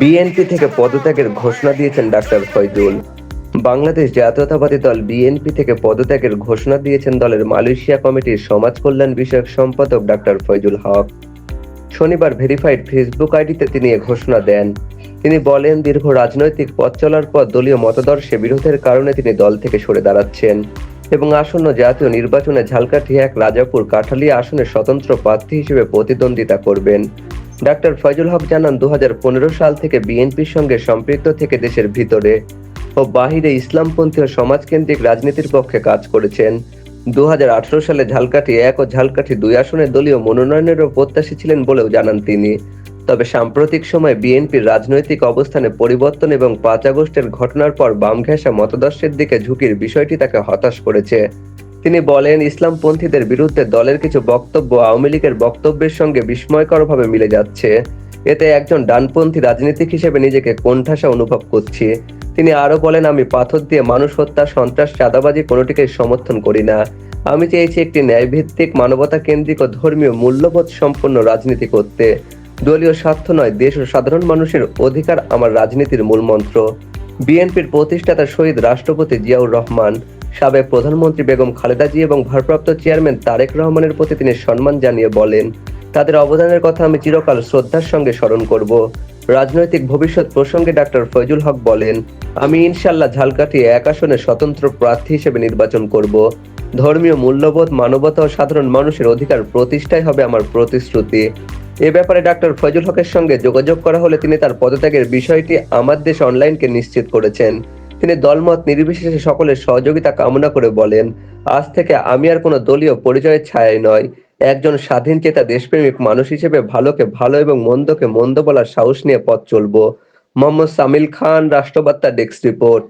BNP থেকে পদত্যাগের ঘোষণা দিয়েছেন ডাক্তার ফয়জুল। বাংলাদেশ জাতীয়তাবাদী দল বিএনপি থেকে পদত্যাগের ঘোষণা দিয়েছেন দলের মালয়েশিয়া কমিটির সমাজ কল্যাণ বিষয়ক সম্পাদক ডাক্তার ফয়জুল হক। শনিবার ভেরিফাইড ফেসবুক আইডিতে তিনি এ ঘোষণা দেন। তিনি বলেন, দীর্ঘ রাজনৈতিক পথ চলার পর দলীয় মতাদর্শে বিরোধের কারণে তিনি দল থেকে সরে দাঁড়াচ্ছেন এবং আসন্ন জাতীয় নির্বাচনে ঝালকাঠি এক রাজাপুর কাঠালিয়া আসনে স্বতন্ত্র প্রার্থী হিসেবে প্রতিদ্বন্দ্বিতা করবেন। ডাক্তার ফয়জুল হক জানান, দুহাজার পনেরো সাল থেকে বিএনপির সঙ্গে সম্পৃক্ত থেকে দেশের ভিতরে ও বাহিরে ইসলামপন্থী ও সমাজকেন্দ্রিক রাজনীতির পক্ষে কাজ করেছেন। দুহাজার আঠারো সালে ঝালকাঠি এক ও ঝালকাঠি দুই আসনে দলীয় মনোনয়নেরও প্রত্যাশী ছিলেন বলেও জানান তিনি। তবে সাম্প্রতিক সময়ে বিএনপির রাজনৈতিক অবস্থানে পরিবর্তন এবং পাঁচ আগস্টের ঘটনার পর বাম ঘেঁষা মতাদর্শের দিকে ঝুঁকির বিষয়টি তাকে হতাশ করেছে। তিনি বলেন, ইসলামপন্থীদের বিরুদ্ধে দলের কিছু বক্তব্য আওয়ামী লীগের বক্তব্যের সঙ্গে বিস্ময়করভাবে মিলে যাচ্ছে। এতে একজন ডানপন্থী রাজনীতিক হিসেবে নিজেকে কোণঠাসা অনুভব করছি। তিনি আরও বলেন, আমি পাথর দিয়ে মানুষ হত্যা, সন্ত্রাস, চাঁদাবাজি কোনোটিকে সমর্থন করি না। আমি চেয়েছি একটি ন্যায়ভিত্তিক মানবতা কেন্দ্রিক ও ধর্মীয় মূল্যবোধ সম্পন্ন রাজনীতি করতে। দলীয় স্বার্থ নয়, দেশ ও সাধারণ মানুষের অধিকার আমার রাজনীতির মূল মন্ত্র বিএনপির প্রতিষ্ঠাতা শহীদ রাষ্ট্রপতি জিয়াউর রহমান সাবেক প্রধানমন্ত্রী বেগম খালেদা জি এবং ভারপ্রাপ্ত চেয়ারম্যান তারেক রহমানের প্রতি তিনি সম্মান জানিয়ে বলেন, তাদের অবদানের কথা আমি চিরকাল শ্রদ্ধার সঙ্গে স্মরণ করব। রাজনৈতিক ভবিষ্যৎ প্রসঙ্গে ডাক্তার ফয়জুল হক বলেন, আমি ইনশাল্লাহ ঝালকাঠি এক আসনে স্বতন্ত্র প্রার্থী হিসেবে নির্বাচন করব। ধর্মীয় মূল্যবোধ, মানবতা ও সাধারণ মানুষের অধিকার প্রতিষ্ঠাই হবে আমার প্রতিশ্রুতি। এ ব্যাপারে ডাক্তার ফয়জুল হকের সঙ্গে যোগাযোগ করা হলে তিনি তার পদত্যাগের বিষয়টি আমার দেশ অনলাইনকে নিশ্চিত করেছেন। তিনি দলমত নির্বিশেষে সকলের সহযোগিতা কামনা করে বলেন, আজ থেকে আমি আর কোনো দলীয় পরিচয়ের ছায়াই নয় একজন স্বাধীন চেতা দেশপ্রেমিক মানুষ হিসেবে ভালোকে ভালো এবং মন্দকে মন্দ বলার সাহস নিয়ে পথ চলবো। মোহাম্মদ সামিল খান, রাষ্ট্রবার্তা ডেস্ক রিপোর্ট।